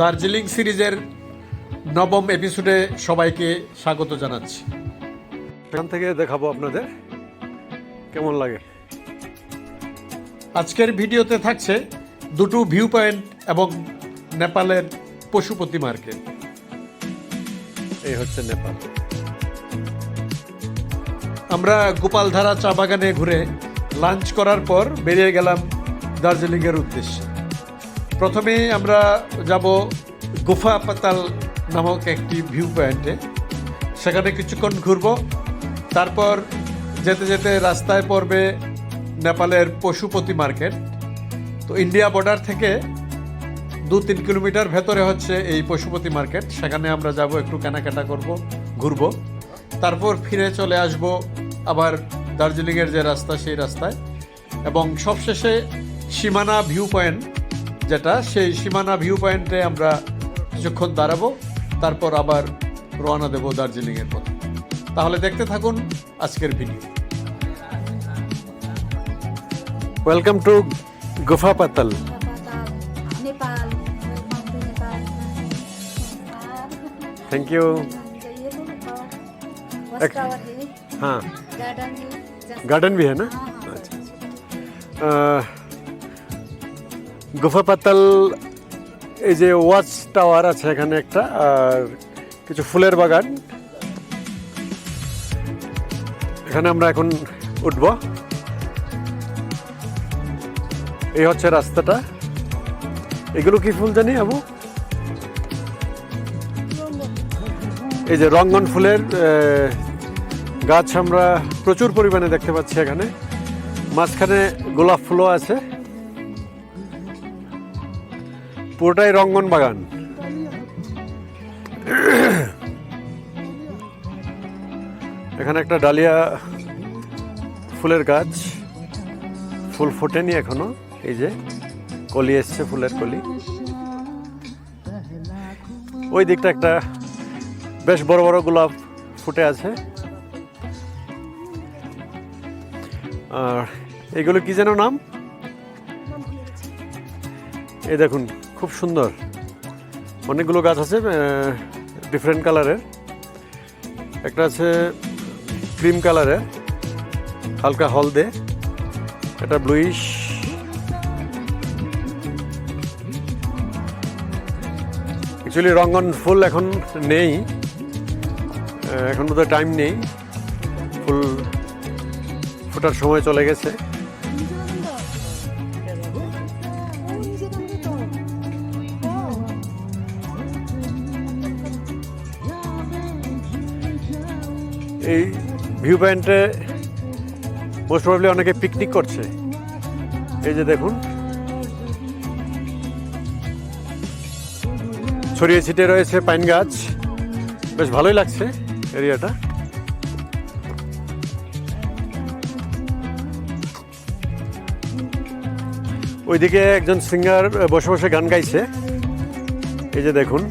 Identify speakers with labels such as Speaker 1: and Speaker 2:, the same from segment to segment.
Speaker 1: দার্জিলিং সিরিজের নবম এপিসোডে সবাইকে স্বাগত জানাচ্ছি।
Speaker 2: এখান থেকে দেখাবো আপনাদের। কেমন লাগে?
Speaker 1: আজকের ভিডিওতে থাকছে দুটো ভিউ পয়েন্ট এবং নেপালের পশুপতি মার্কেট।
Speaker 2: এই হচ্ছে নেপাল।
Speaker 1: আমরা গোপালধারা চা বাগানে ঘুরে লাঞ্চ করার পর বেরিয়ে গেলাম দার্জিলিংয়ের উদ্দেশ্যে। প্রথমে আমরা যাব গুফা পাতাল নামক একটি ভিউ পয়েন্টে সেখানে কিছুক্ষণ ঘুরব। তারপর যেতে যেতে রাস্তায় পড়বে নেপালের পশুপতি মার্কেট। তো ইন্ডিয়া বর্ডার থেকে দু তিন কিলোমিটার ভেতরে হচ্ছে এই পশুপতি মার্কেট। সেখানে আমরা যাব, একটু কেনাকাটা করব, ঘুরব। তারপর ফিরে চলে আসব আবার দার্জিলিংয়ের যে রাস্তা, সেই রাস্তায়। এবং সবশেষে সীমানা ভিউ পয়েন্ট যেটা সেই সীমানা ভিউ পয়েন্টে আমরা কিছুক্ষণ দাঁড়াবো তারপর আবার রওনা দেব দার্জিলিংয়ের পথে তাহলে দেখতে থাকুন আজকের ভিডিও
Speaker 2: ওয়েলকাম টু গুফা পাতাল
Speaker 3: Nepal welcome to Nepal
Speaker 2: thank you
Speaker 3: जाइए तो नेपाल बस टावर है
Speaker 2: हाँ
Speaker 3: गार्डन है जैसे-
Speaker 2: गार्डन भी है ना
Speaker 3: हाँ, हाँ।
Speaker 2: अच्छा আহ, গুফা পাতাল, এই যে ওয়াচ টাওয়ার আছে এখানে একটা, আর কিছু ফুলের বাগান। এখানে আমরা এখন উঠব। এই হচ্ছে রাস্তাটা। এগুলো কি ফুল জানি আবু? এই যে রঙ্গন ফুলের গাছ আমরা প্রচুর পরিমাণে দেখতে পাচ্ছি এখানে। মাঝখানে গোলাপ ফুলও আছে। পুরোটাই রঙ্গন বাগান এখানে একটা ডালিয়া ফুলের গাছ। ফুল ফোটেনি এখনও এই যে কলি এসছে ফুলের কলি। ওই দিকটা একটা বেশ বড় বড় গোলাপ ফুটে আছে। আর এগুলো কি যেন নাম? এই দেখুন খুব সুন্দর। অনেকগুলো গাছ আছে ডিফারেন্ট কালারের একটা আছে ক্রিম কালারের হালকা হলদে। এটা ব্লুইশ অ্যাকচুয়ালি রঙ্গন ফুল এখন নেই। এখন বোধহয় টাইম নেই। ফুল ফোটার সময় চলে গেছে। এই ভিউ পয়েন্টে মোস্ট প্রবলি অনেকে পিকনিক করছে। এই যে দেখুন। ছড়িয়ে ছিটিয়ে রয়েছে পাইন গাছ। বেশ ভালোই লাগছে এরিয়াটা। ওইদিকে একজন সিঙ্গার বসে বসে গান গাইছে। এই যে দেখুন।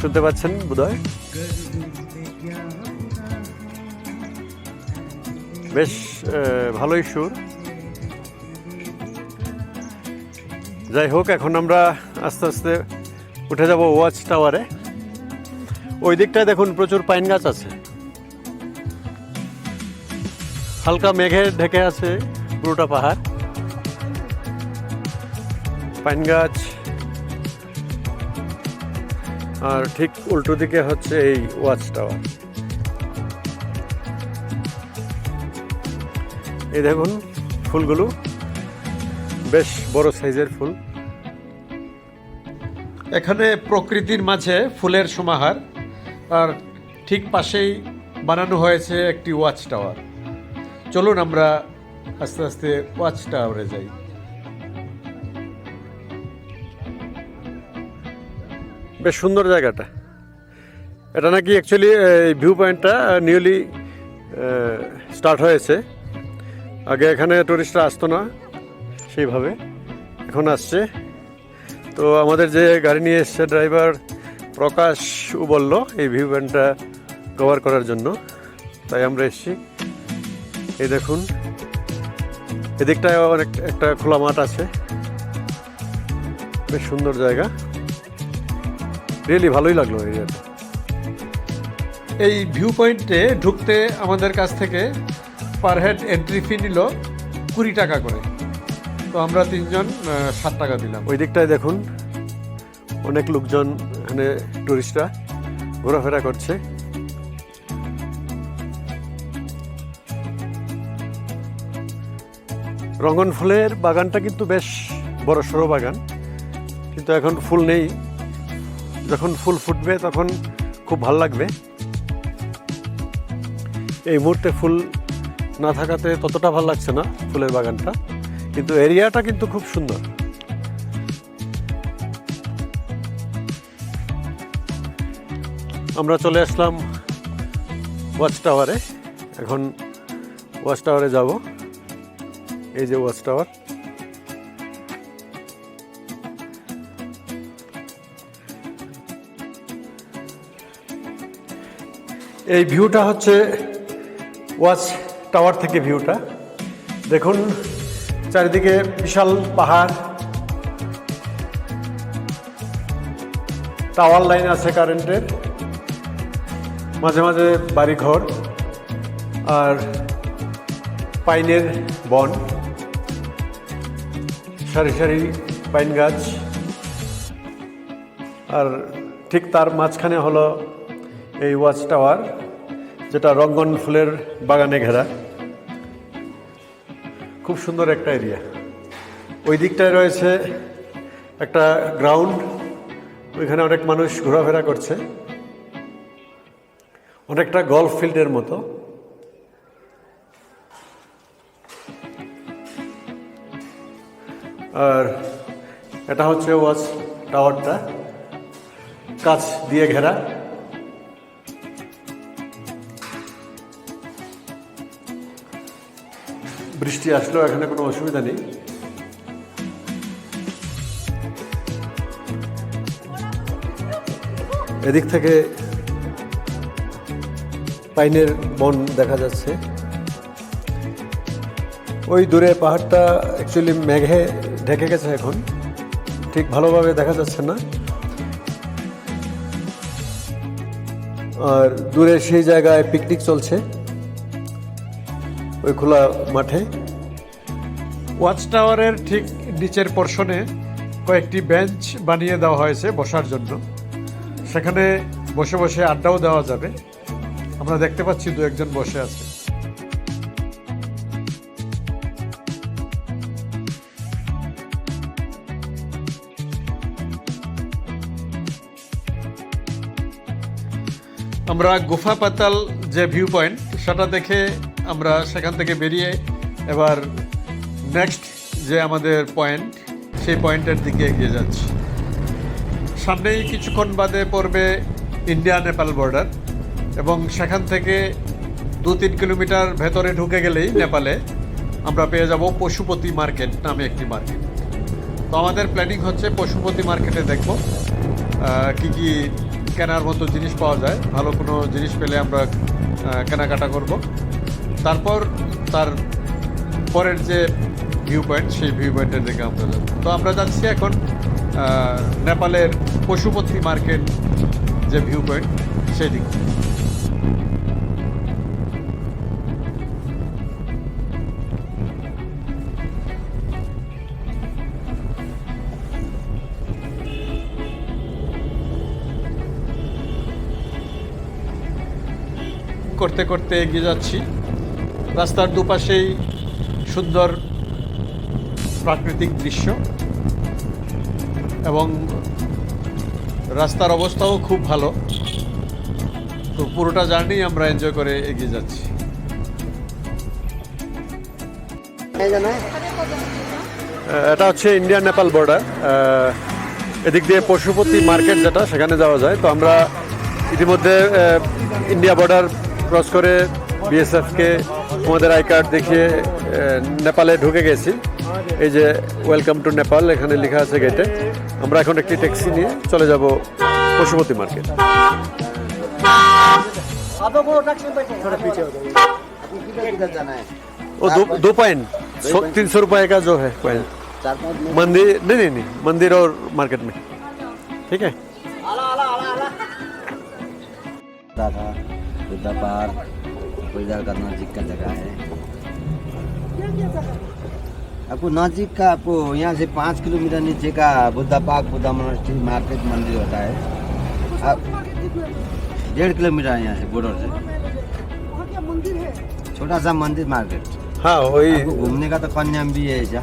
Speaker 2: শুনতে পাচ্ছেন বোধহয়? বেশ ভালোই সুর। যাই হোক, এখন আমরা আস্তে আস্তে উঠে যাব ওয়াচ টাওয়ারে। ওই দিকটায় দেখুন, প্রচুর পাইন গাছ আছে। হালকা মেঘে ঢেকে আছে পুরোটা পাহাড়। পাইন গাছ। আর ঠিক উল্টো দিকে হচ্ছে এই ওয়াচ টাওয়ার। এই দেখুন ফুলগুলো বেশ বড় সাইজের ফুল।
Speaker 1: এখানে প্রকৃতির মাঝে ফুলের সমাহার আর ঠিক পাশেই বানানো হয়েছে একটি ওয়াচ টাওয়ার। চলুন আমরা আস্তে আস্তে ওয়াচ টাওয়ারে যাই।
Speaker 2: বেশ সুন্দর জায়গাটা। এটা নাকি অ্যাকচুয়ালি ভিউ পয়েন্টটা নিউলি স্টার্ট হয়েছে। আগে এখানে টুরিস্টরা আসতো না, সেইভাবে। এখন আসছে। তো আমাদের যে গাড়ি নিয়ে এসছে ড্রাইভার প্রকাশ ও বলল এই ভিউ পয়েন্টটা কভার করার জন্য। তাই আমরা এসেছি। এই দেখুন, এদিকটায় অনেক একটা খোলা মাঠ আছে। বেশ সুন্দর জায়গা। রিয়েলি ভালোই লাগল এরিয়াটা
Speaker 1: এই ভিউ পয়েন্টে ঢুকতে আমাদের কাছ থেকে পার হেড এন্ট্রি ফি নিল কুড়ি টাকা করে। তো আমরা তিনজন ষাট টাকা দিলাম।
Speaker 2: ওই দিকটায় দেখুন, অনেক লোকজন এখানে টুরিস্টরা ঘোরাফেরা করছে। রঙন ফুলের বাগানটা কিন্তু বেশ বড় সড়ো বাগান, কিন্তু এখন ফুল নেই। যখন ফুল ফুটবে তখন খুব ভালো লাগবে। এই মুহূর্তে ফুল না থাকাতে ততটা ভালো লাগছে না ফুলের বাগানটা, কিন্তু এরিয়াটা কিন্তু খুব সুন্দর। আমরা চলে আসলাম ওয়াচ টাওয়ারে। এখন ওয়াচ টাওয়ারে যাব। এই যে ওয়াচ টাওয়ার। এই ভিউটা হচ্ছে ওয়াচ টাওয়ার থেকে ভিউটা। দেখুন, চারিদিকে বিশাল পাহাড়। টাওয়ার লাইন আছে কারেন্টের। মাঝে মাঝে বাড়িঘর আর পাইনের বন। সারি সারি পাইন গাছ। আর ঠিক তার মাঝখানে হলো এই ওয়াচ টাওয়ার। যেটা রঙ্গন ফুলের বাগানে ঘেরা। খুব সুন্দর একটা এরিয়া। ওই দিকটায় রয়েছে একটা গ্রাউন্ড, ওইখানে অনেক মানুষ ঘোরাফেরা করছে। অনেকটা গলফ ফিল্ডের মতো। আর এটা হচ্ছে ওয়াচ টাওয়ারটা। কাছ দিয়ে ঘেরা। বৃষ্টি আসলেও এখানে কোনো অসুবিধা নেই। এদিক থেকে পাইনের বন দেখা যাচ্ছে। ওই দূরে পাহাড়টা অ্যাকচুয়ালি মেঘে ঢেকে গেছে এখন। ঠিক ভালোভাবে দেখা যাচ্ছে না। আর দূরে সেই জায়গায় পিকনিক চলছে। ওই খোলা মাঠে।
Speaker 1: ওয়াচ টাওয়ারের ঠিক নিচের পোর্শনে কয়েকটি বেঞ্চ বানিয়ে দেওয়া হয়েছে বসার জন্য। সেখানে বসে বসে আড্ডাও দেওয়া যাবে। আমরা দেখতে পাচ্ছি দু একজন বসে আছে। আমরা গুফা পাতাল যে ভিউ পয়েন্ট সেটা দেখে আমরা সেখান থেকে বেরিয়ে এবার নেক্সট যে আমাদের পয়েন্ট সেই পয়েন্টের দিকে এগিয়ে যাচ্ছি। সামনেই কিছুক্ষণ বাদে পড়বে ইন্ডিয়া নেপাল বর্ডার এবং সেখান থেকে দু তিন কিলোমিটার ভেতরে ঢুকে গেলেই নেপালে আমরা পেয়ে যাব পশুপতি মার্কেট নামে একটি মার্কেট। তো আমাদের প্ল্যানিং হচ্ছে পশুপতি মার্কেটে দেখব কি কি কেনার মতো জিনিস পাওয়া যায়, ভালো কোনো জিনিস পেলে আমরা কেনাকাটা করব। তারপর তার পরের যে ভিউ পয়েন্ট সেই ভিউ পয়েন্টের দিকে আমরা যাব। তো আমরা যাচ্ছি এখন নেপালের পশুপতি মার্কেট যে ভিউ পয়েন্ট সেই দিক করতে করতে এগিয়ে যাচ্ছি। রাস্তার দুপাশেই সুন্দর প্রাকৃতিক দৃশ্য এবং রাস্তার অবস্থাও খুব ভালো। তো পুরোটা জার্নি আমরা এনজয় করে এগিয়ে যাচ্ছি।
Speaker 2: এটা হচ্ছে ইন্ডিয়া নেপাল বর্ডার। এদিক দিয়ে পশুপতি মার্কেট যেটা, সেখানে যাওয়া যায়। তো আমরা ইতিমধ্যে ইন্ডিয়া বর্ডার ক্রস করে বিএসএফকে আমাদের আই কার্ড দেখিয়ে আহ, নেপালে ঢুকে গেছি এই যে ওয়েলকাম টু নেপাল এখানে লেখা আছে গেটে আমরা এখন একটি ট্যাক্সি নিয়ে চলে যাব পশুপতি মার্কেট
Speaker 4: किधर जाना है
Speaker 2: वो दो दो पॉइंट तीन सौ रुपए का जो है पॉइंट
Speaker 4: चार पाँच मिनट
Speaker 2: मंदिर नहीं नहीं नहीं मंदिर और मार्केट में ठीक है
Speaker 4: था था बुद्धा पार्क पूजा का नजीक का जगह है। आपको नजीक का आपको यहाँ से पाँच किलोमीटर नीचे का Buddha park Buddha monastery market मंदिर होता है। आप डेढ़ किलोमीटर है यहाँ से बॉर्डर से। छोटा सा मंदिर मार्केट।
Speaker 2: हाँ वही।
Speaker 4: घूमने का तो कन्याम भी है ऐसा।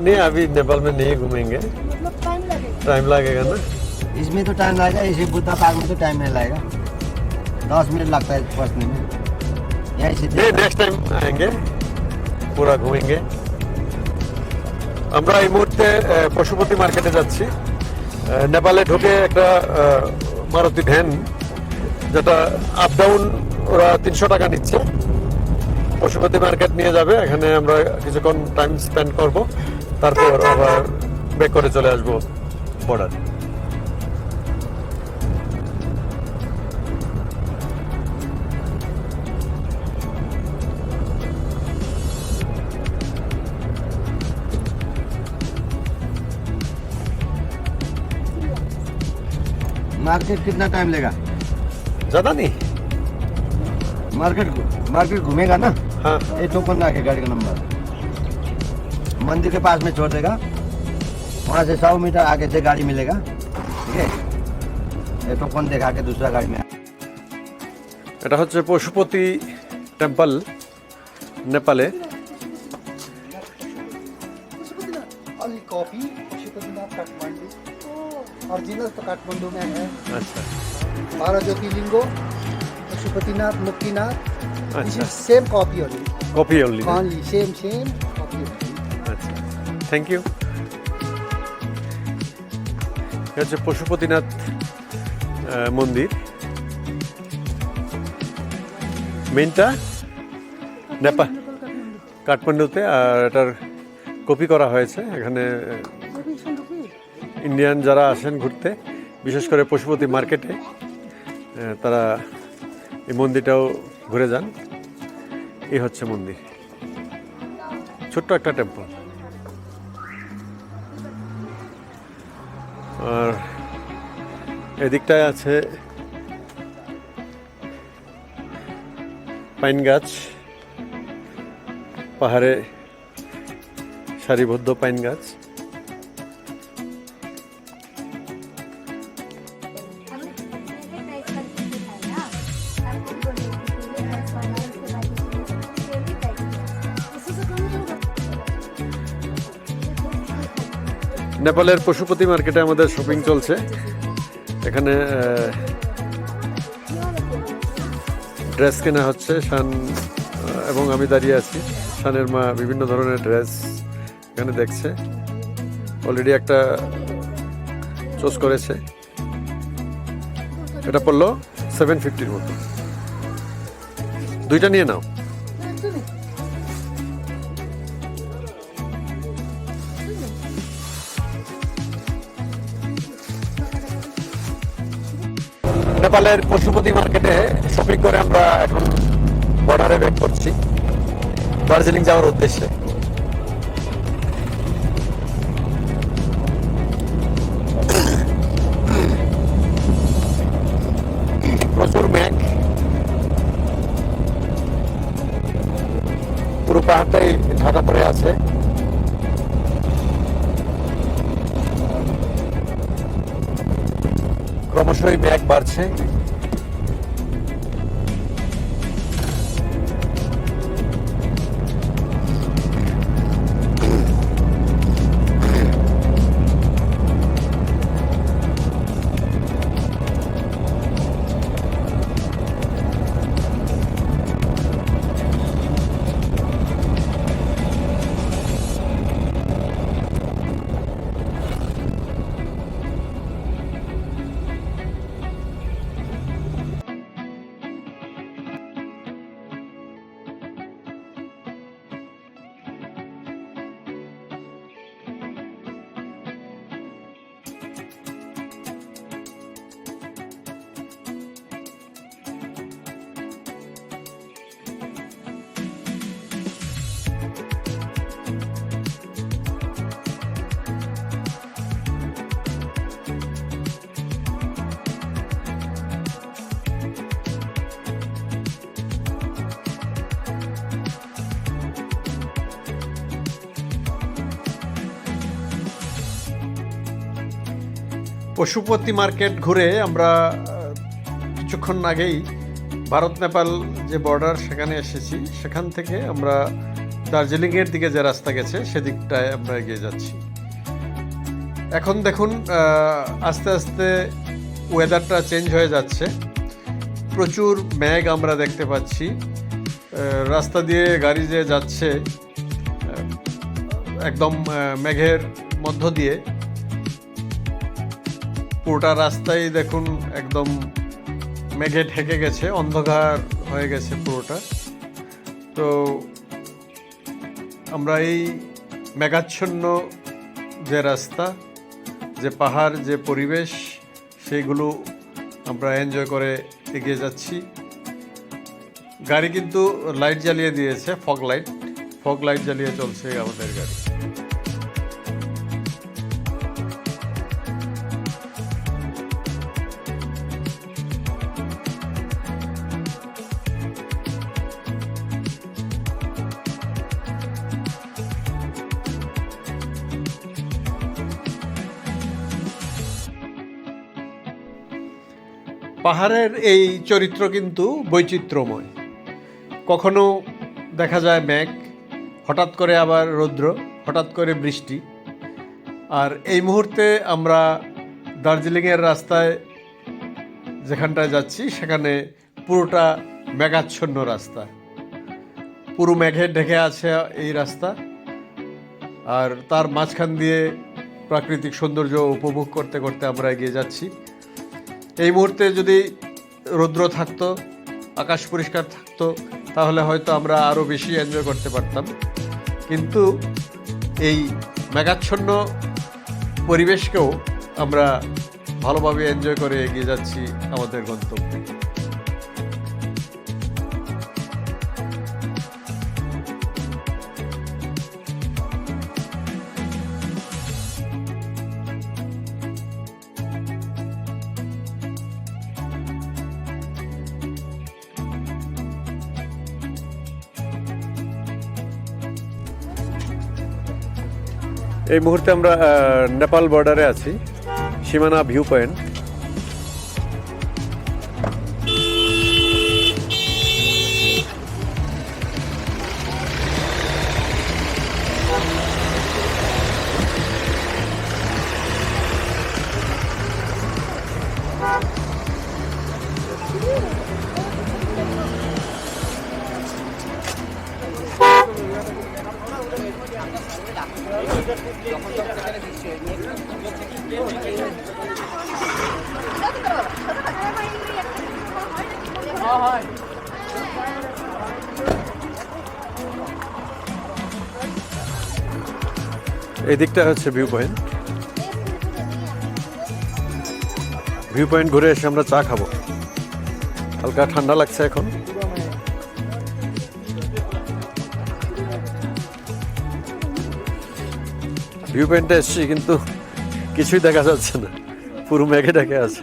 Speaker 2: नहीं अभी नेपाल में नहीं घूमेंगे। टाइम लगेगा ना?
Speaker 4: इसमें तो टाइम लगेगा इसे बुद्धा पार्क में तो टाइम नहीं लगेगा। दस मिनट लगता है पहुँचने में।
Speaker 2: ঘুমেঙ্গে আমরা এই মুহূর্তে পশুপতি মার্কেটে যাচ্ছি। নেপালে ঢুকে একটা মারুতি ভ্যান, যেটা আপ ডাউন ওরা তিনশো টাকা নিচ্ছে। পশুপতি মার্কেট নিয়ে যাবে, এখানে আমরা কিছুক্ষণ টাইম স্পেন্ড করব। তারপর আবার ব্যাক করে চলে আসব বর্ডার
Speaker 4: मार्केट कितना टाइम लेगा
Speaker 2: ज़्यादा नहीं
Speaker 4: मार्केट मार्केट घूमेगा ना
Speaker 2: हाँ
Speaker 4: ये टोकन रखे गाड़ी का नंबर मंदिर के पास में छोड़ देगा वहाँ से सौ मीटर आगे से गाड़ी मिलेगा ठीक है ये टोकन दिखा के दूसरा गाड़ी में
Speaker 2: এটা হচ্ছে পশুপতি টেম্পল নেপালে
Speaker 5: अली कॉफी पशुपतिनाथ काठमांडू ओरिजिनल तो काठमांडू में है
Speaker 2: আচ্ছা
Speaker 5: बारह ज्योतिर्लिंगो पशुपतिनाथ मुक्तिनाथ
Speaker 2: अच्छा।
Speaker 5: सेम कॉपी होगी
Speaker 2: copy only
Speaker 5: only same same copy होगी
Speaker 2: আচ্ছা থ্যাংক ইউ হচ্ছে পশুপতিনাথ আহ, মন্দির মেনটা নেপা কাঠমান্ডুতে আর এটার কপি করা হয়েছে এখানে ইন্ডিয়ান যারা আসেন ঘুরতে, বিশেষ করে পশুপতি মার্কেটে তারা এই মন্দিরটাও ঘুরে যান। এই হচ্ছে মন্দির। ছোট্ট একটা টেম্পল আর এদিকটায় আছে পাইন গাছ। পাহাড়ে সারিবদ্ধ পাইন গাছ। নেপালের পশুপতি মার্কেটে আমাদের শপিং চলছে। এখানে ড্রেস কেনা হচ্ছে, শান এবং আমি দাঁড়িয়ে আছি। শানের মা বিভিন্ন ধরনের ড্রেস এখানে দেখছে। অলরেডি একটা চোজ করেছে। এটা পড়ল সেভেন ফিফটির মতো। দুইটা নিয়ে নাও। নেপালের পশুপতি মার্কেটে শপিং করে আমরা এখন বর্ডারে ব্যাক করছি। দার্জিলিং যাওয়ার উদ্দেশ্যে। ক্রমশই ব্যাগ বাড়ছে। পশুপতি মার্কেট ঘুরে আমরা কিছুক্ষণ আগেই ভারত নেপাল যে বর্ডার সেখানে এসেছি। সেখান থেকে আমরা দার্জিলিংয়ের দিকে যে রাস্তা গেছে, সেদিকটায় আমরা এগিয়ে যাচ্ছি। এখন দেখুন আস্তে আস্তে ওয়েদারটা চেঞ্জ হয়ে যাচ্ছে। প্রচুর মেঘ আমরা দেখতে পাচ্ছি। রাস্তা দিয়ে গাড়ি যে যাচ্ছে একদম মেঘের মধ্য দিয়ে পুরোটা রাস্তায় দেখুন একদম মেঘে ঢেকে গেছে, অন্ধকার হয়ে গেছে পুরোটা। তো আমরা এই মেঘাচ্ছন্ন যে রাস্তা, যে পাহাড়, যে পরিবেশ, সেইগুলো আমরা এনজয় করে এগিয়ে যাচ্ছি। গাড়ি কিন্তু লাইট জ্বালিয়ে দিয়েছে, ফগ লাইট। ফগ লাইট জ্বালিয়ে চলছে আমাদের গাড়ি। পাহাড়ের এই চরিত্র কিন্তু বৈচিত্র্যময়। কখনো দেখা যায় মেঘ, হঠাৎ করে আবার রৌদ্র, হঠাৎ করে বৃষ্টি। আর এই মুহূর্তে আমরা দার্জিলিংয়ের রাস্তায় যেখানটায় যাচ্ছি, সেখানে পুরোটা মেঘাচ্ছন্ন রাস্তা। পুরো মেঘে ঢেকে আছে এই রাস্তা। আর তার মাঝখান দিয়ে প্রাকৃতিক সৌন্দর্য উপভোগ করতে করতে আমরা এগিয়ে যাচ্ছি। এই মুহূর্তে যদি রৌদ্র থাকতো, আকাশ পরিষ্কার থাকতো, তাহলে হয়তো আমরা আরও বেশি এনজয় করতে পারতাম। কিন্তু এই মেঘাচ্ছন্ন পরিবেশকেও আমরা ভালোভাবে এনজয় করে এগিয়ে যাচ্ছি আমাদের গন্তব্যে।
Speaker 3: এই মুহূর্তে আমরা নেপাল বর্ডারে আছি সীমানা ভিউ পয়েন্ট এই দিকটা হচ্ছে ভিউ পয়েন্ট ভিউ পয়েন্ট ঘুরে এসে আমরা চা খাব। হালকা ঠান্ডা লাগছে এখন। ভিউ পয়েন্টে এসছি কিন্তু কিছুই দেখা যাচ্ছে না। পুরো মেঘে ঢেকে আছে।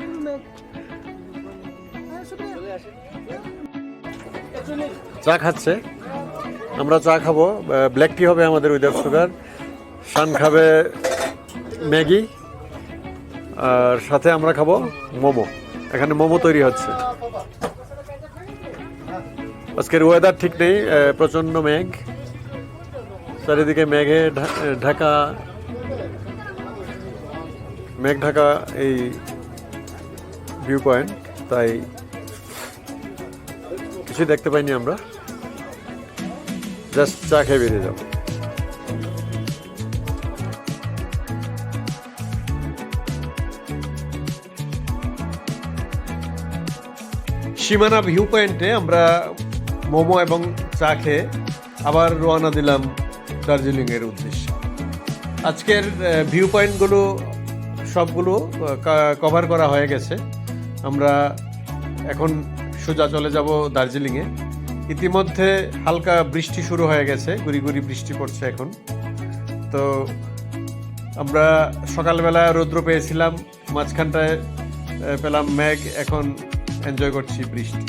Speaker 3: চা খাচ্ছে। আমরা চা খাব। ব্ল্যাক টি হবে আমাদের উইদাউট সুগার শান খাবে ম্যাগি, আর সাথে আমরা খাব মোমো। এখানে মোমো তৈরি হচ্ছে। আজকের ওয়েদার ঠিক নেই প্রচণ্ড মেঘ। চারিদিকে মেঘে ঢাকা। মেঘ ঢাকা এই ভিউ পয়েন্ট তাই কিছুই দেখতে পাইনি আমরা। জাস্ট চা খেয়ে বেরিয়ে যাব।
Speaker 2: সীমানা ভিউ পয়েন্টে আমরা মোমো এবং চা খেয়ে আবার রওনা দিলাম দার্জিলিংয়ের উদ্দেশ্যে। আজকের ভিউ পয়েন্টগুলো, সবগুলো কভার করা হয়ে গেছে। আমরা এখন সোজা চলে যাব দার্জিলিংয়ে। ইতিমধ্যে হালকা বৃষ্টি শুরু হয়ে গেছে, গুড়ি গুড়ি বৃষ্টি পড়ছে এখন। তো আমরা সকালবেলা রৌদ্র পেয়েছিলাম, মাঝখানটায় পেলাম মেঘ, এখন এনজয় করছি বৃষ্টি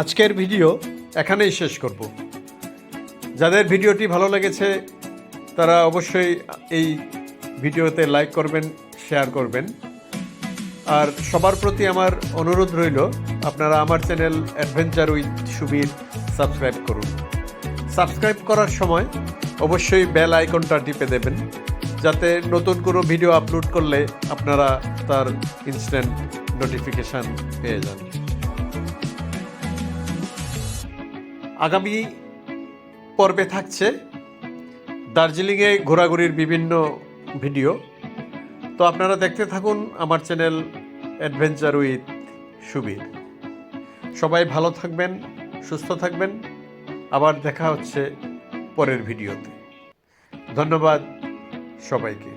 Speaker 2: আজকের ভিডিও এখানেই শেষ করব। যাদের ভিডিওটি ভালো লেগেছে, তারা অবশ্যই এই ভিডিওতে লাইক করবেন, শেয়ার করবেন। আর সবার প্রতি আমার অনুরোধ রইল, আপনারা আমার channel adventure with Subir subscribe করুন। সাবস্ক্রাইব করার সময় অবশ্যই বেল আইকনটা টিপে দেবেন, যাতে নতুন কোনো ভিডিও আপলোড করলে আপনারা তার ইনস্ট্যান্ট নোটিফিকেশান পেয়ে যান। আগামী পর্বে থাকছে দার্জিলিংয়ে ঘোরাঘুরির বিভিন্ন ভিডিও। তো আপনারা দেখতে থাকুন আমার চ্যানেল অ্যাডভেঞ্চার উইথ সুবীর। সবাই ভালো থাকবেন, সুস্থ থাকবেন। আবার দেখা হচ্ছে পরের ভিডিওতে। ধন্যবাদ সবাইকে।